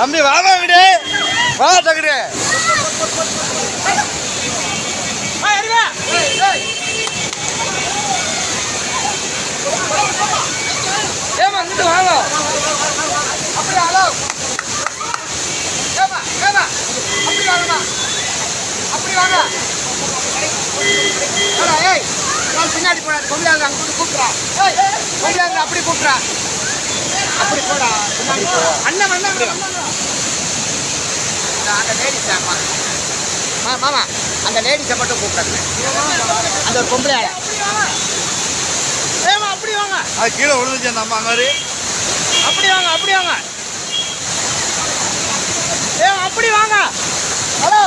தம்பி வா வா விடு. வா தகுடு ஏமா இங்கிட்டு வாங்க. அப்படி ஹலோ? ஏமா ஏமா அப்படி வாங்கம்மா. அப்படி வாங்க. ஏய் பின்னாடி போடாது கொண்டாங்க அங்க கூட்டு கூப்பிட்றா. ஏய் கொண்டாங்க அப்படி கூப்பிட்றா அப்படி போடா பின்னாடி போ. அண்ணன் அண்ணன் அந்த லேடிஸ் மாமா? அந்த லேடிஸை மட்டும் கூப்பிடுங்க அந்த ஒரு பொம்பளை ஆளை. ஏமா அப்படி வாங்க. அது கீழே விழுந்துச்சு அந்த அம்மா மாதிரி. அப்படி வாங்க அப்படி வாங்க. ஏ அப்படி வாங்க. ஹலோ.